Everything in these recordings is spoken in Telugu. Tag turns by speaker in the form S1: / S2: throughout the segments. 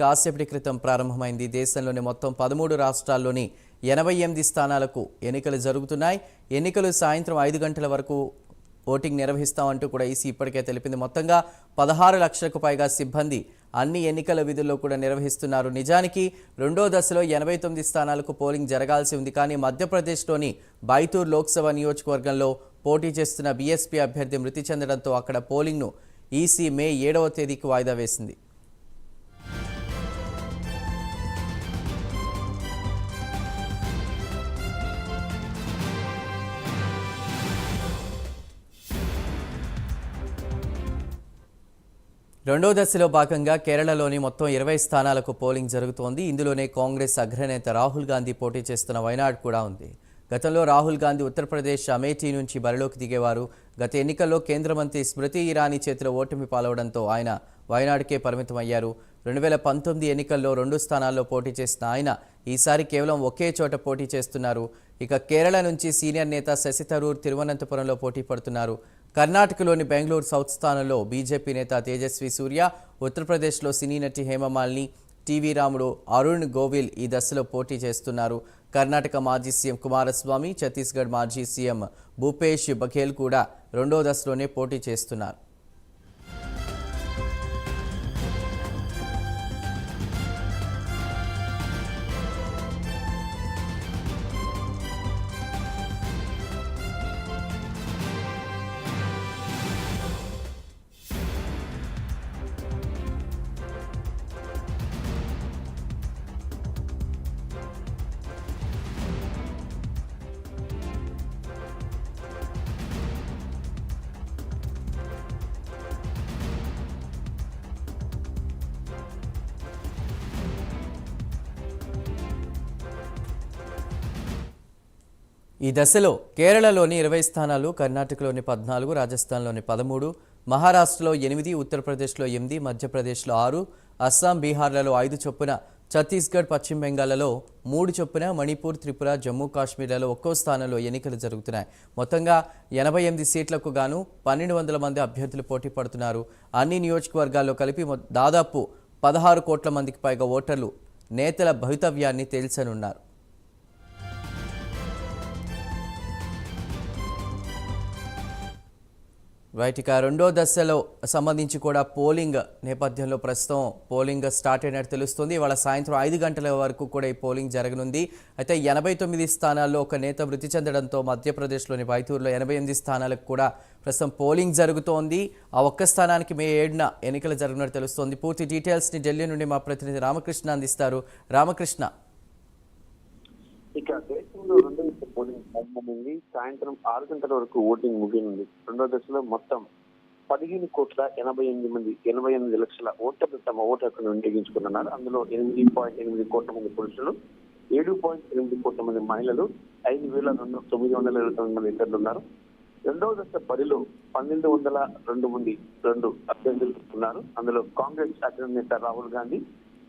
S1: కాసేపటి క్రితం ప్రారంభమైంది. దేశంలోని మొత్తం పదమూడు రాష్ట్రాల్లోని ఎనభై ఎనిమిది స్థానాలకు ఎన్నికలు జరుగుతున్నాయి. ఎన్నికలు సాయంత్రం ఐదు గంటల వరకు ఓటింగ్ నిర్వహిస్తామంటూ కూడా ఈసీ ఇప్పటికే తెలిపింది. మొత్తంగా పదహారు లక్షలకు పైగా సిబ్బంది అన్ని ఎన్నికల విధుల్లో కూడా నిర్వహిస్తున్నారు. నిజానికి రెండో దశలో ఎనభై తొమ్మిది స్థానాలకు పోలింగ్ జరగాల్సి ఉంది. కానీ మధ్యప్రదేశ్లోని బైతూర్ లోక్సభ నియోజకవర్గంలో పోటీ చేస్తున్న బీఎస్పీ అభ్యర్థి మృతి చెందడంతో అక్కడ పోలింగ్ను ఈసీ మే ఏడవ తేదీకి వాయిదా వేసింది. రెండో దశలో భాగంగా కేరళలోని మొత్తం ఇరవై స్థానాలకు పోలింగ్ జరుగుతోంది. ఇందులోనే కాంగ్రెస్ అగ్రనేత రాహుల్ గాంధీ పోటీ చేస్తున్న వైనాడ్ కూడా ఉంది. గతంలో రాహుల్ గాంధీ ఉత్తరప్రదేశ్ అమేఠీ నుంచి బరిలోకి దిగేవారు. గత ఎన్నికల్లో కేంద్ర మంత్రి స్మృతి ఇరానీ చేతిలో ఓటమి పాలవడంతో ఆయన వయనాడుకే పరిమితమయ్యారు. రెండు వేల పంతొమ్మిది ఎన్నికల్లో రెండు స్థానాల్లో పోటీ చేసిన ఆయన ఈసారి కేవలం ఒకే చోట పోటీ చేస్తున్నారు. ఇక కేరళ నుంచి సీనియర్ నేత శశి థరూర్ తిరువనంతపురంలో పోటీ పడుతున్నారు. కర్ణాటకలోని బెంగళూరు సౌత్ స్థానంలో బీజేపీ నేత తేజస్వి సూర్య ఉత్తరప్రదేశ్లో సినీ నటి హేమమాలిని టీవీ రాముడు అరుణ్ గోవిల్ ఈ దశలో పోటీ చేస్తున్నారు. కర్ణాటక మాజీ సీఎం కుమారస్వామి ఛత్తీస్గఢ్ మాజీ సీఎం భూపేష్ బఘేల్ కూడా రెండో దశలోనే పోటీ చేస్తున్నారు. ఈ దశలో కేరళలోని ఇరవై స్థానాలు కర్ణాటకలోని పద్నాలుగు రాజస్థాన్లోని పదమూడు మహారాష్ట్రలో ఎనిమిది ఉత్తరప్రదేశ్లో ఎనిమిది మధ్యప్రదేశ్లో ఆరు అస్సాం బీహార్లలో ఐదు చొప్పున ఛత్తీస్గఢ్ పశ్చిమ బెంగాల్లో మూడు చొప్పున మణిపూర్ త్రిపుర జమ్మూ కాశ్మీర్లలో ఒక్కో స్థానంలో ఎన్నికలు జరుగుతున్నాయి. మొత్తంగా ఎనభై ఎనిమిది సీట్లకు గాను పన్నెండు వందల మంది అభ్యర్థులు పోటీ పడుతున్నారు. అన్ని నియోజకవర్గాల్లో కలిపి దాదాపు పదహారు కోట్ల మందికి పైగా ఓటర్లు నేతల భవితవ్యాన్ని తేల్చనున్నారు. రైట్ ఇక రెండో దశలో సంబంధించి కూడా పోలింగ్ నేపథ్యంలో ప్రస్తుతం పోలింగ్ స్టార్ట్ అయినట్టు తెలుస్తుంది. ఇవాళ సాయంత్రం ఐదు గంటల వరకు కూడా ఈ పోలింగ్ జరగనుంది. అయితే ఎనభై తొమ్మిది స్థానాల్లో ఒక నేత మృతి చెందడంతో మధ్యప్రదేశ్లోని బైతూరులో ఎనభై ఎనిమిది స్థానాలకు కూడా ప్రస్తుతం పోలింగ్ జరుగుతోంది. ఆ ఒక్క స్థానానికి మే ఏడున ఎన్నికలు జరగనున్నట్టు తెలుస్తోంది. పూర్తి డీటెయిల్స్ని ఢిల్లీ నుండి మా ప్రతినిధి రామకృష్ణ అందిస్తారు. రామకృష్ణ
S2: ఇక దేశంలో రెండో దశ పోలింగ్ ప్రారంభమైంది సాయంత్రం ఆరు గంటల వరకు ఓటింగ్ ముగియనుంది. రెండో దశలో మొత్తం పదిహేను కోట్ల ఎనభై ఎనిమిది మంది ఎనభై ఎనిమిది లక్షల ఓటర్లు తమ ఓటు హక్కును వినియోగించుకున్నారు. అందులో ఎనిమిది పాయింట్ ఎనిమిది కోట్ల మంది పురుషులు ఏడు పాయింట్ ఎనిమిది కోట్ల మంది మహిళలు ఐదు వేల రెండు తొమ్మిది వందల ఇరవై తొమ్మిది మంది ఇతరులు ఉన్నారు. రెండవ దశ బరిలో పన్నెండు వందల రెండు మంది రెండు అభ్యర్థులు ఉన్నారు. అందులో కాంగ్రెస్ అగ్రనేత రాహుల్ గాంధీ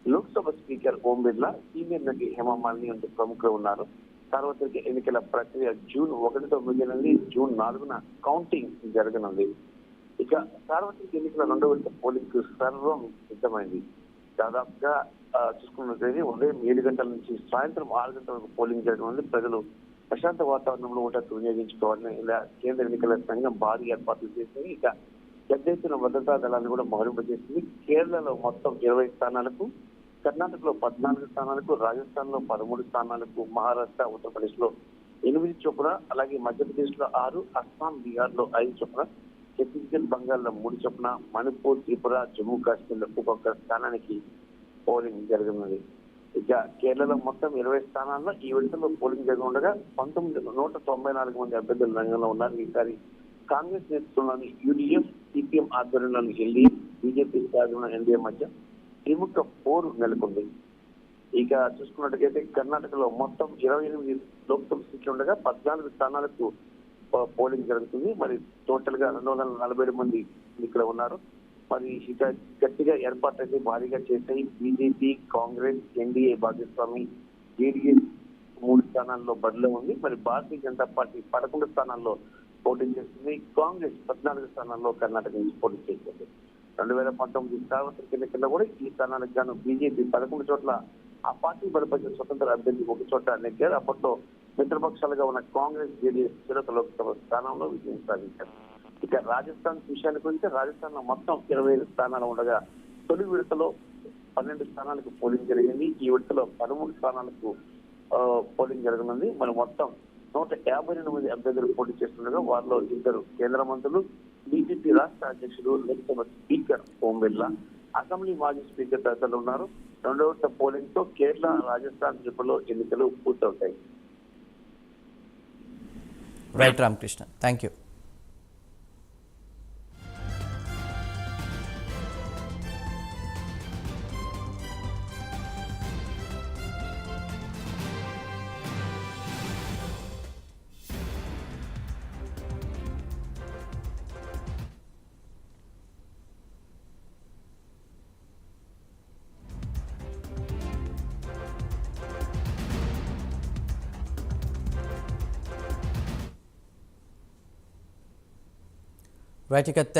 S2: లోక్సభ స్పీకర్ ఓం బిర్లా సీనియర్ నటి హేమమాలిని వంటి ప్రముఖులు ఉన్నారు. సార్వత్రిక ఎన్నికల ప్రక్రియ జూన్ ఒకటితో ముగియనుంది. జూన్ నాలుగున కౌంటింగ్ జరగనుంది. ఇక సార్వత్రిక ఎన్నికల రెండవ విడత పోలింగ్ సర్వం సిద్ధమైంది. దాదాపుగా చూసుకున్నట్లయితే ఉదయం ఏడు గంటల నుంచి సాయంత్రం ఆరు గంటల వరకు పోలింగ్ జరగనుంది. ప్రజలు ప్రశాంత వాతావరణంలో ఓటర్లు వినియోగించుకోవాలని ఇలా కేంద్ర ఎన్నికల సంఘం భారీ ఏర్పాట్లు చేసింది. ఇక పెద్ద ఎత్తున భద్రతా దళాన్ని కూడా మహరింపజేసింది. కేరళలో మొత్తం ఇరవై స్థానాలకు కర్ణాటకలో పద్నాలుగు స్థానాలకు రాజస్థాన్లో పదమూడు స్థానాలకు మహారాష్ట్ర ఉత్తరప్రదేశ్లో ఎనిమిది చొప్పున అలాగే మధ్యప్రదేశ్లో ఆరు అస్సాం బీహార్లో ఐదు చొప్పున ఛత్తీస్గఢ్ బంగాల్లో మూడు చొప్పున మణిపూర్ త్రిపుర జమ్మూ కాశ్మీర్లో ఒక్కొక్క స్థానానికి పోలింగ్ జరగనుంది. ఇక కేరళలో మొత్తం ఇరవై స్థానాల్లో ఈ విడతలో పోలింగ్ జరిగి ఉండగా పంతొమ్మిది నూట తొంభై నాలుగు మంది అభ్యర్థులు రంగంలో ఉన్నారు. ఈసారి కాంగ్రెస్ నేతృత్వంలోని యూడిఎఫ్ సిపిఎం ఆధ్వర్యంలోని ఎల్డీఎఫ్ బీజేపీ ఆధ్వర్యంలో ఎన్డీఏ మధ్య త్రిముఖ పోరు నెలకొంది. ఇక చూసుకున్నట్టుగైతే కర్ణాటకలో మొత్తం ఇరవై ఎనిమిది లోక్సభ సీట్లు ఉండగా పద్నాలుగు స్థానాలకు పోలింగ్ జరుగుతుంది. మరి టోటల్గా రెండు వందల నలభై ఏడు మంది ఇక్కడ ఉన్నారు. మరి ఇక గట్టిగా ఏర్పాటు అయితే భారీగా చేశాయి. బీజేపీ కాంగ్రెస్ ఎన్డీఏ భాగస్వామి జేడీఎస్ మూడు స్థానాల్లో బరిలో ఉంది. మరి భారతీయ జనతా పార్టీ పదకొండు స్థానాల్లో పోటీ చేస్తుంది. కాంగ్రెస్ పద్నాలుగు స్థానాల్లో కర్ణాటక నుంచి పోటీ చేస్తుంది రెండు వేల పంతొమ్మిది సార్వత్రిక ఎన్నికల్లో కూడా ఈ స్థానానికి గాను బీజేపీ పదకొండు చోట్ల ఆ పార్టీ బలపరిచిన స్వతంత్ర అభ్యర్థి ఒక చోట నెగ్గారు. అప్పట్లో మిత్రపక్షాలుగా ఉన్న కాంగ్రెస్ జేడీఎస్ చిరక లోక్సభ స్థానంలో విజయం సాధించారు. ఇక రాజస్థాన్ విషయానికి వస్తే రాజస్థాన్లో మొత్తం ఇరవై ఐదు స్థానాలు ఉండగా తొలి విడతలో పన్నెండు స్థానాలకు పోలింగ్ జరిగింది. ఈ విడతలో పదమూడు స్థానాలకు ఆ, పోలింగ్ జరగనుంది. మరి మొత్తం నూట యాభై రెండు మంది అభ్యర్థులు పోటీ చేస్తుండగా వారిలో ఇద్దరు కేంద్ర మంత్రులు బీజేపీ రాష్ట్ర అధ్యక్షుడు లోక్సభ స్పీకర్ ఓం బిర్లా అసెంబ్లీ మాజీ స్పీకర్ తదితరులు ఉన్నారు. రెండవ పోలింగ్తో కేరళ రాజస్థాన్ త్రిపురలో ఎన్నికలు పూర్తవుతాయి.
S1: Right Ramakrishna thank you වැටිකත්